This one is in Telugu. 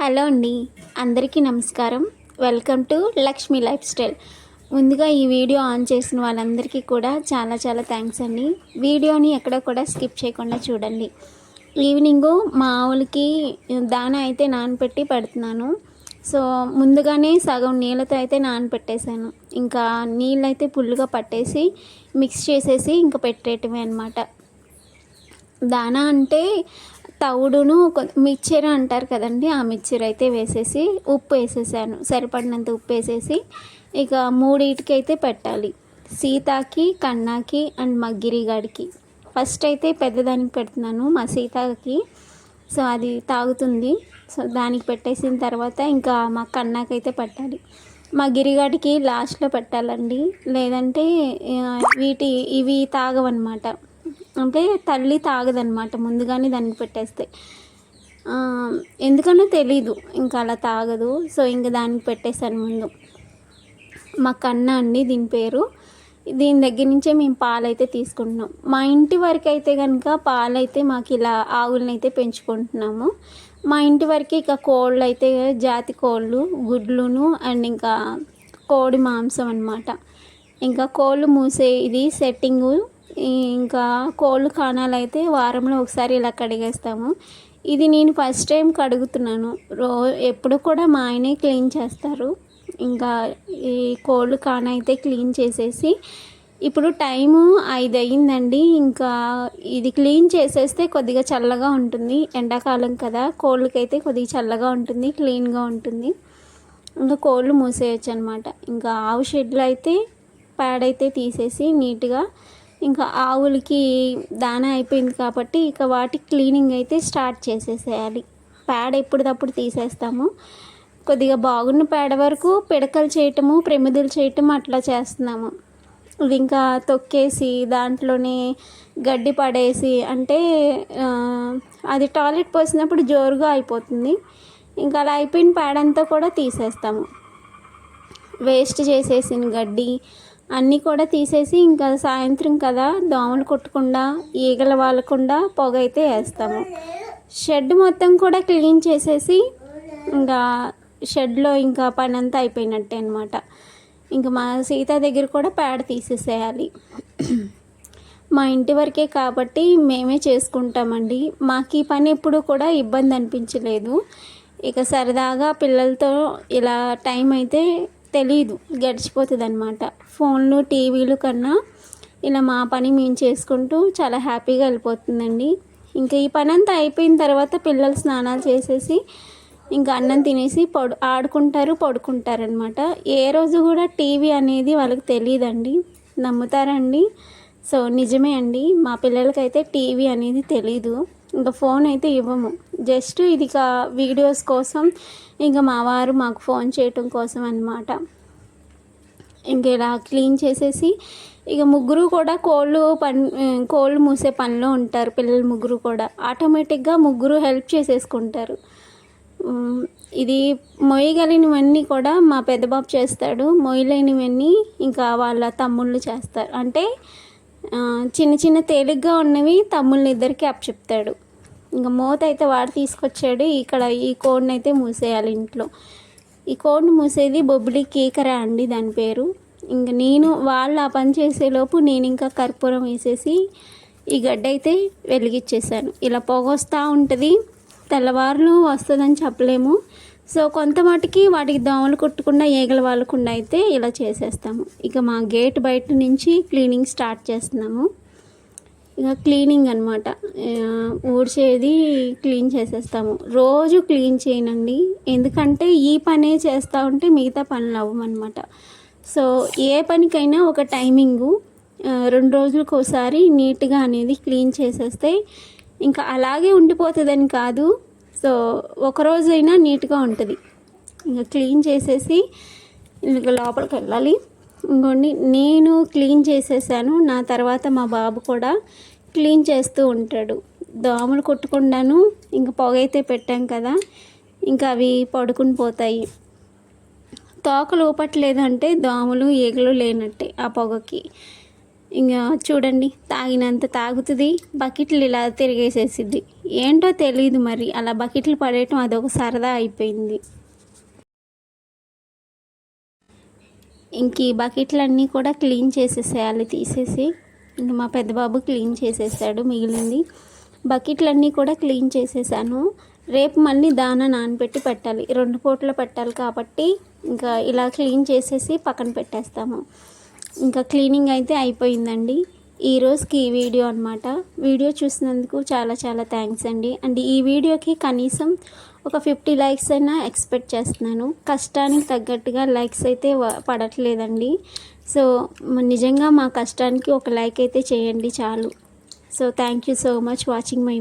హలో అండి. అందరికీ నమస్కారం. Welcome to Lakshmi lifestyle. ముందుగా ఈ వీడియో ఆన్ చేసిన వాళ్ళందరికీ కూడా చాలా చాలా థ్యాంక్స్ అండి. వీడియోని ఎక్కడ కూడా స్కిప్ చేయకుండా చూడండి. ఈవినింగ్ మా ఆవులకి దాన అయితే నానపెట్టి పెడుతున్నాను. సో ముందుగానే సగం నీళ్ళతో అయితే నానపెట్టేశాను. ఇంకా నీళ్ళైతే ఫుల్గా పట్టేసి మిక్స్ చేసేసి ఇంకా పెట్టేయటమే అనమాట దానా అంటే తవుడును మిక్చర్ అంటారు కదండి ఆ మిక్చర్ అయితే వేసేసి ఉప్పు వేసేసాను. సరిపడినంత ఉప్పు వేసేసి ఇక మూడింటికి అయితే పెట్టాలి. సీతాకి కన్నాకి అండ్ మగ్గిరిగాడికి ఫస్ట్ అయితే పెద్దదానికి పెడుతున్నాను మా సీతాకి. సో అది తాగుతుంది. సో దానికి పెట్టేసిన తర్వాత ఇంకా మా కన్నాకైతే పెట్టాలి. మా గిరిగాడికి లాస్ట్లో పెట్టాలండి. లేదంటే వీటి ఇవి తాగవన్నమాట. అంటే తల్లి తాగదనమాట ముందుగానే దానికి పెట్టేస్తే. ఎందుకనో తెలీదు. ఇంకా అలా తాగదు. సో ఇంకా దానికి పెట్టేశాను ముందు. మా కన్న అండి దీని పేరు. దీని దగ్గర నుంచే మేము పాలైతే తీసుకుంటున్నాం. మా ఇంటి వరకు అయితే కనుక పాలైతే మాకు ఇలా ఆవులని అయితే పెంచుకుంటున్నాము. మా ఇంటి వరకు ఇక కోళ్ళు అయితే జాతి కోళ్ళు గుడ్లును అండ్ ఇంకా కోడి మాంసం అనమాట ఇంకా కోళ్ళు మూసే ఇది సెట్టింగు ఇంకా కోళ్ళు కాణాలు అయితే వారంలో ఒకసారి ఇలా కడిగేస్తాము. ఇది నేను ఫస్ట్ టైం కడుగుతున్నాను. రో ఎప్పుడు కూడా మా ఆయనే క్లీన్ చేస్తారు. ఇంకా ఈ కోళ్ళు కాన అయితే క్లీన్ చేసేసి ఇప్పుడు టైము ఐదు అయ్యిందండి ఇంకా ఇది క్లీన్ చేసేస్తే కొద్దిగా చల్లగా ఉంటుంది. ఎండాకాలం కదా కోళ్ళకైతే కొద్దిగా చల్లగా ఉంటుంది క్లీన్గా ఉంటుంది. ఇంకా కోళ్ళు మూసేయచ్చు అనమాట ఇంకా ఆవు షెడ్లు అయితే ప్యాడ్ అయితే తీసేసి నీట్గా ఇంకా ఆవులకి దానా అయిపోయింది కాబట్టి ఇక వాటి క్లీనింగ్ అయితే స్టార్ట్ చేసేసేయాలి. పేడ ఎప్పటిదప్పుడు తీసేస్తాము. కొద్దిగా బాగున్న పేడ వరకు పిడకలు చేయటము ప్రమిదలు చేయటం అట్లా చేస్తున్నాము. ఇది ఇంకా తొక్కేసి దాంట్లోనే గడ్డి పడేసి అంటే అది టాయిలెట్ పోసినప్పుడు జోరుగా అయిపోతుంది. ఇంకా అలా అయిపోయిన పేడంతా కూడా తీసేస్తాము. వేస్ట్ చేసేసిన గడ్డి అన్నీ కూడా తీసేసి ఇంకా సాయంత్రం కదా దోమలు కొట్టకుండా ఈగలు వాలకుండా పొగ అయితే వేస్తాము. షెడ్ మొత్తం కూడా క్లీన్ చేసేసి ఇంకా షెడ్లో ఇంకా పని అంతా అయిపోయినట్టే అనమాట ఇంకా మా సీత దగ్గర కూడా పేడ తీసేసేయాలి. మా ఇంటి వరకే కాబట్టి మేమే చేసుకుంటామండి. మాకు ఈ పని ఎప్పుడు కూడా ఇబ్బంది అనిపించలేదు. ఇక సరదాగా పిల్లలతో ఇలా టైం అయితే తెలీదు గడిచిపోతుంది అనమాట ఫోన్లు టీవీలు కన్నా ఇలా మా పని మేము చేసుకుంటూ చాలా హ్యాపీగా వెళ్ళిపోతుందండి. ఇంకా ఈ పని అంతా అయిపోయిన తర్వాత పిల్లలు స్నానాలు చేసేసి ఇంకా అన్నం తినేసి పడు ఆడుకుంటారు పడుకుంటారనమాట ఏ రోజు కూడా టీవీ అనేది వాళ్ళకి తెలియదండి నమ్ముతారండి సో నిజమే అండి. మా పిల్లలకైతే టీవీ అనేది తెలీదు. ఇంకా ఫోన్ అయితే ఇవ్వము. జస్ట్ ఇది వీడియోస్ కోసం ఇంకా మా వారు మాకు ఫోన్ చేయటం కోసం అనమాట ఇంకా ఇలా క్లీన్ చేసేసి ఇక ముగ్గురు కూడా కోళ్ళు పని కోళ్ళు మూసే పనిలో ఉంటారు పిల్లలు ముగ్గురు కూడా. ఆటోమేటిక్గా ముగ్గురు హెల్ప్ చేసేసుకుంటారు. ఇది మొయ్యగలిగినవన్నీ కూడా మా పెద్దబాబు చేస్తాడు. మొయ్యలేనివన్నీ ఇంకా వాళ్ళ తమ్ముళ్ళు చేస్తారు. అంటే చిన్న చిన్న తేలిగ్గా ఉన్నవి తమ్ముళ్ళని ఇద్దరికి అప్పచెప్తాడు. ఇంకా మూత అయితే వాడు తీసుకొచ్చాడు. ఇక్కడ ఈ కోడ్ని అయితే మూసేయాలి ఇంట్లో. ఈ కోడ్ని మూసేది బొబ్బిలి కీకర అండి దాని పేరు. ఇంక నేను వాళ్ళు ఆ పని చేసేలోపు నేను ఇంకా కర్పూరం వేసేసి ఈ గడ్డ అయితే వెలిగించేసాను ఇలా పొగ వస్తూ ఉంటుంది. తెల్లవారులు వస్తుందని చెప్పలేము. సో కొంత మటుకి వాటికి దోమలు కుట్టకుండా ఈగలు వాళ్ళకుండా అయితే ఇలా చేసేస్తాము. ఇక మా గేట్ బయట నుంచి క్లీనింగ్ స్టార్ట్ చేస్తున్నాము. ఇక క్లీనింగ్ అనమాట ఊడ్చేది క్లీన్ చేసేస్తాము. రోజు క్లీన్ చేయనండి. ఎందుకంటే ఈ పనే చేస్తూ ఉంటే మిగతా పనులు అవ్వమన్నమాట. సో ఏ పనికైనా ఒక టైమింగు రెండు రోజులకు ఒకసారి నీట్గా అనేది క్లీన్ చేసేస్తే ఇంకా అలాగే ఉండిపోతుందని కాదు. సో ఒకరోజైనా నీట్గా ఉంటుంది. ఇంకా క్లీన్ చేసేసి ఇంకా లోపలికి వెళ్ళాలి. ఇంకోండి నేను క్లీన్ చేసేసాను. నా తర్వాత మా బాబు కూడా క్లీన్ చేస్తూ ఉంటాడు. దోమలు కొట్టుకుండాను ఇంకా పొగ అయితే పెట్టాం కదా ఇంకా అవి పడుకుని పోతాయి. తోక లోపట్లేదంటే దోమలు ఈగలు లేనట్టే ఆ పొగకి. ఇంకా చూడండి తాగినంత తాగుతుంది బకెట్లు ఇలా తిరిగేసేసిద్ది. ఏంటో తెలియదు మరి అలా బకెట్లు పడేయటం అదొక సరదా అయిపోయింది. ఇంక ఈ బకెట్లన్నీ కూడా క్లీన్ చేసేసేయాలి తీసేసి. ఇంక మా పెద్ద బాబు క్లీన్ చేసేసాడు మిగిలింది. బకెట్లన్నీ కూడా క్లీన్ చేసేసాను. రేపు మళ్ళీ దాన నానబెట్టి పెట్టాలి. రెండు పూటలు పెట్టాలి కాబట్టి ఇంకా ఇలా క్లీన్ చేసేసి పక్కన పెట్టేస్తాము. ఇంకా క్లీనింగ్ అయితే అయిపోయిందండి. ఈ రోజుకి ఈ వీడియో అనమాట వీడియో చూసినందుకు చాలా చాలా థ్యాంక్స్ అండి. అండ్ ఈ వీడియోకి కనీసం ఒక ఫిఫ్టీ లైక్స్ అయినా ఎక్స్పెక్ట్ చేస్తున్నాను. కష్టానికి తగ్గట్టుగా లైక్స్ అయితే పడట్లేదండి. సో నిజంగా మా కష్టానికి ఒక లైక్ అయితే చేయండి చాలు. So thank you so much watching my